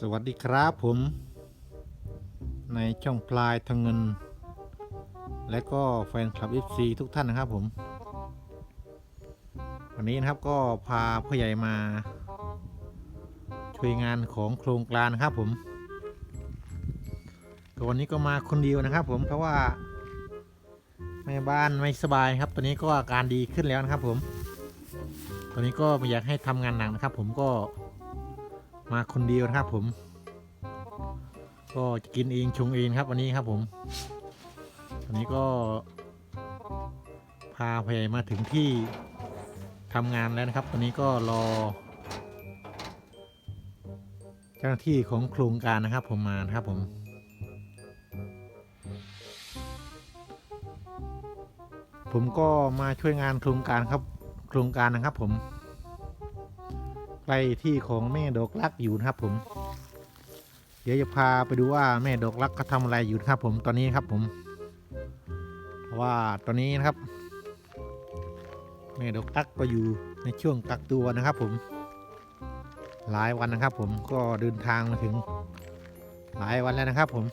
สวัสดีครับผม ในช่องพลายทางเงิน และก็แฟนคลับ FC ทุกท่านนะครับผม วันนี้นะครับก็พาพ่อใหญ่มา ช่วยงานของโครงการนะครับผมก็วันนี้ก็มาคนเดียวนะครับผมเพราะว่าแม่บ้านไม่สบายครับ ตอนนี้ก็อาการดีขึ้นแล้วนะครับผม ตอนนี้ก็ไม่อยากให้ทำงานหนักนะครับ ผมก็ มาคนเดียวนะครับผม ก็จะกินเองชงเองครับวันนี้ครับผมวันนี้ก็ พาพยายมาถึงที่ทำงานแล้วนะครับตอนนี้ก็รอ เจ้าหน้าที่ของโครงการนะครับ ผมมานะครับผมผมก็มาช่วยงานโครงการครับ โครงการนะครับผม ใกล้ที่ของแม่ดอกรักอยู่นะครับผม เดี๋ยวจะพาไปดูว่าแม่ดอกรักเขาทำอะไรอยู่นะครับผมตอนนี้ครับผมเพราะว่าตอนนี้นะครับ แม่ดอกรักก็อยู่ในช่วงกักตัวนะครับผม หลายวันนะครับผมก็เดินทางมาถึง หลายวันแล้วนะครับผม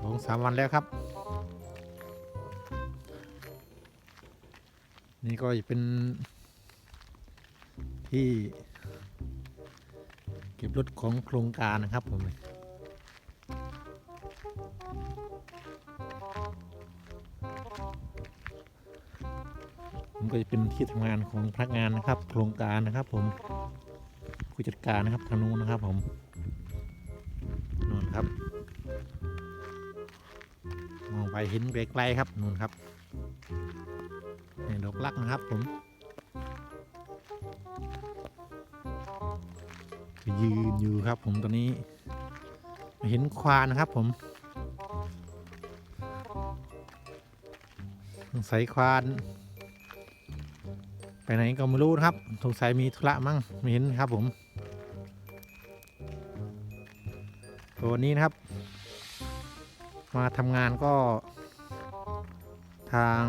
สองสามวันแล้วครับ นี่ก็จะเป็น ที่ เก็บรถของโครงการนะครับผมมันก็จะเป็นที่ทำงานของพนักงานนะครับ โครงการนะครับผมผู้จัดการนะครับทางนู้นนะครับผมนู่นครับมองไปเห็นไกลๆครับนู่นครับนี่ดอกลักนะครับผม ยืนอยู่ครับผมตอนนี้ เห็นควานนะครับผมสงสัยควาน ไปไหนก็ไม่รู้นะครับสงสัยมีธุระมั้งไม่เห็นครับผมตัวนี้นะครับ มาทำงานก็ ทาง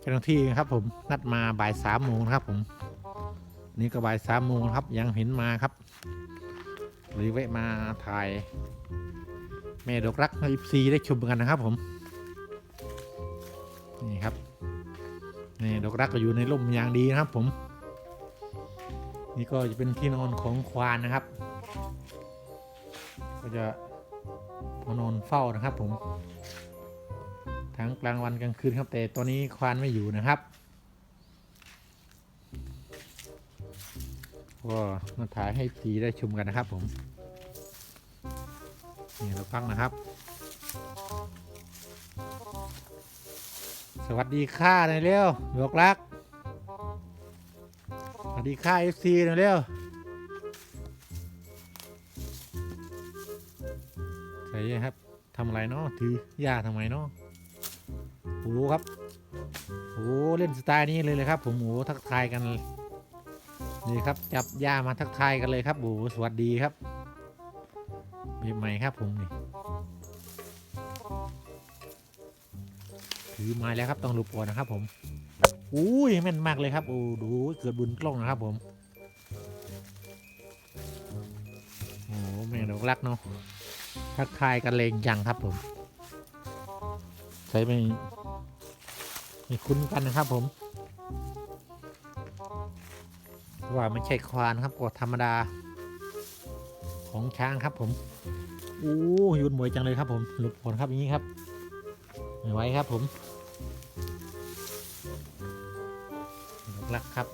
เจ้าหน้าที่ครับผมนัดมาบ่ายสามโมงครับผม นี่ก็บ่ายสามโมงครับยังเห็นมาครับเลยแวะมาถ่ายแม่ดอกรักในซีได้ชมกันนะครับผมนี่ครับนี่ดอกรักก็อยู่ในร่มอย่างดีนะครับผม นี่ก็จะเป็นที่นอนของควานนะครับ ก็จะมานอนเฝ้านะครับผมทั้งกลางวันกลางคืนครับแต่ตอนนี้ควานไม่อยู่นะครับ ก็มาถ่ายให้สีได้ชมกันนะครับผมนี่เราฟังนะครับ สวัสดีค่าหน่อยเร็วดอกรัก สวัสดีค่าเอฟซีหน่อยเร็วใส่ครับทำอะไรเนาะถือยาทำไมเนาะโอ้ครับโอ้เล่นสไตล์นี้เลยเลยครับ ผมโอ้ทักทายกัน นี่ครับจับย่ามาทักทายกันเลยครับโอ้สวัสดีครับปีใหม่ครับผมนี่ถือไม้แล้วครับต้องหลบก่อนนะครับ ผมอุ้ยแม่นมากเลยครับโอ้ดูเกิดบุญกล้องนะครับผมโอ้แม่ดอกรักเนาะทักทายกันเลงจังครับผม ใช้ไม่ไม่คุ้นกันนะครับผม ว่าไม่ใช่ควานครับก็ธรรมดา ของช้างครับผมอู้ยุนหมวยจังเลยครับ ผมหลบผลครับอย่างนี้ครับไม่ไหวครับผมลักครับ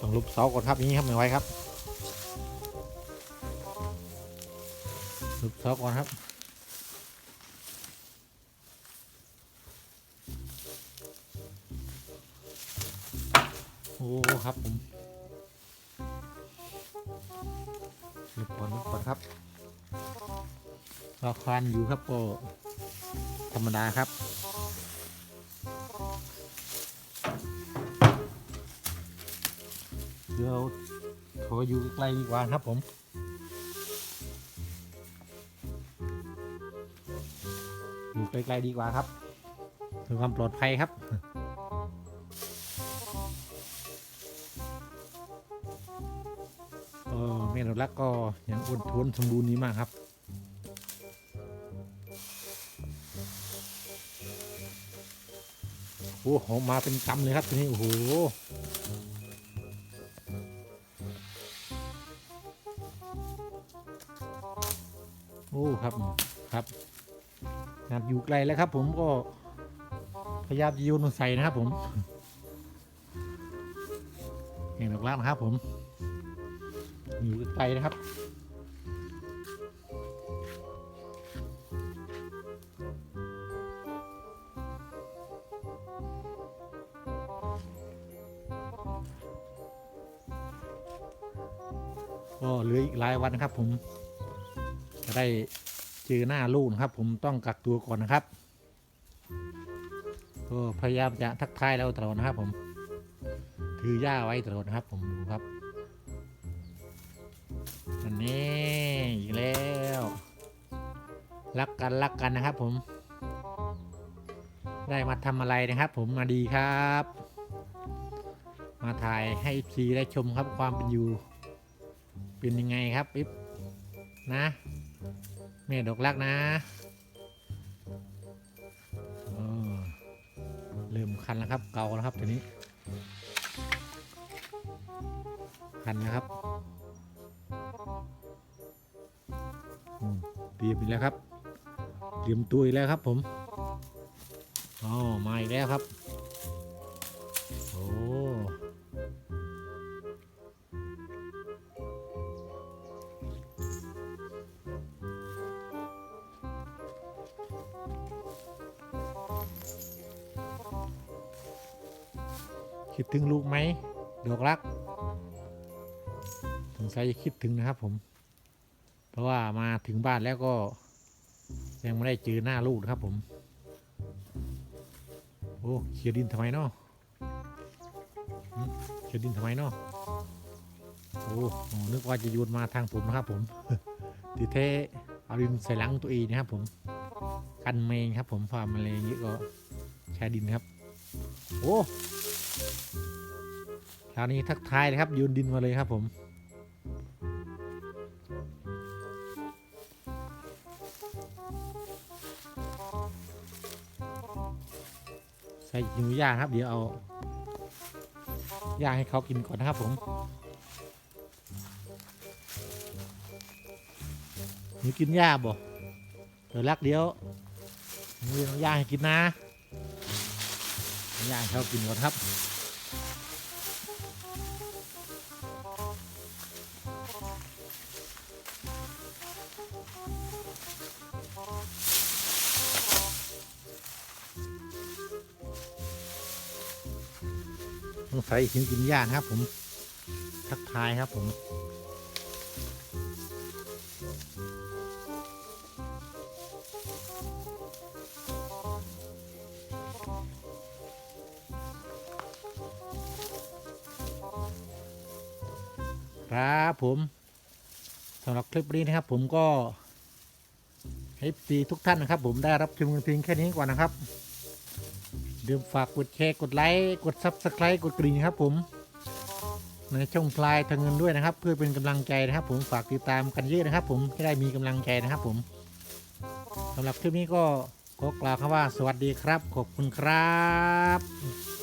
ต้องลุบเสาก่อนครับอย่างนี้ครับไม่ไหวครับลุบเสาก่อนครับ โอ้ครับผมหลบก่อนหลบก่อนครับรอควานอยู่ครับก็ธรรมดาครับเดี๋ยวขออยู่ใกล้ดีกว่าครับผมอยู่ไกลๆดีกว่าครับเพื่อความปลอดภัยครับ ม่ดอกรักก็ยังอ้วนท้วนสมบูรณ์นี้มากครับ โอ้โหมาเป็นกำเลยครับทีนี้โอ้โหโอ้ครับครับงานอยู่ไกลแล้วครับ ผมก็พยายามจะโยนใส่นะครับผมเห็นดอกรักนะครับผม อยู่ไกลนะครับก็เหลืออีกหลายวันนะครับ ผม จะได้เจอหน้าลูกนะครับ ผมต้องกักตัวก่อนนะครับก็พยายามจะทักทายเราตลอดนะครับ ผม ถือย่าไว้ตลอดนะครับ ผมดูครับ อันนี้อีกแล้ว รักกันรักกันนะครับผม ได้มาทำอะไรนะครับ ผมมาดีครับ มาถ่ายให้ซีได้ชมครับความเป็นอยู่ เป็นยังไงครับอิฟนะแม่ดอกรักนะเริ่มคันแล้วครับ เกาแล้วครับทีนี้คันนะครับ รียมอีกแล้วครับเตรียมตัวอีกแล้วครับผมอ๋อมาอีกแล้วครับโอ้คิดถึงลูกไหมดอกรักสงสัยจะคิดถึงนะครับผม เพราะว่ามาถึงบ้านแล้วก็ยังไม่ได้เจอหน้าลูกนะครับผม โอ้เขียดินทำไมเนาะเขียดินทำไมเนาะโอ้โหนึกว่าจะโยนมาทางผมนะครับผมทีเทเอาดินใส่หลังตัวเองนะครับผมกันแมงครับผมฟาร์มแมลงเยอะก็ใช้ดินครับ โอ้คราวนี้ทักทายเลยครับโยนดินมาเลยครับผม ใส่หิวยาครับ เดี๋ยวเอาย่าให้เขากินก่อนนะครับผมหิวกินหญ้าบ่เดี๋ยวรักเดี๋ยวนี่ต้องย่าให้กินนะย่าให้เขากินก่อนครับ งใส่หินกินหญ้านะครับ ผม ทักทายครับ ผมครับผมสำหรับคลิปนี้นะครับ ผมก็ให้ปีทุกท่านนะครับ ผมได้รับชมกันเพียงแค่นี้ก่อนนะครับ เดิมฝากกดแชร์กดไลค์กด Subscribe กดกริ่งครับผมในช่องพลายทางเงินด้วยนะครับ เพื่อเป็นกำลังใจนะครับ ผมฝากติดตามกันเยอะนะครับ ผมจะได้มีกำลังใจนะครับ ผมสำหรับคลิปนี้ก็ขอกล่าวคำว่าสวัสดีครับ ขอบคุณครับ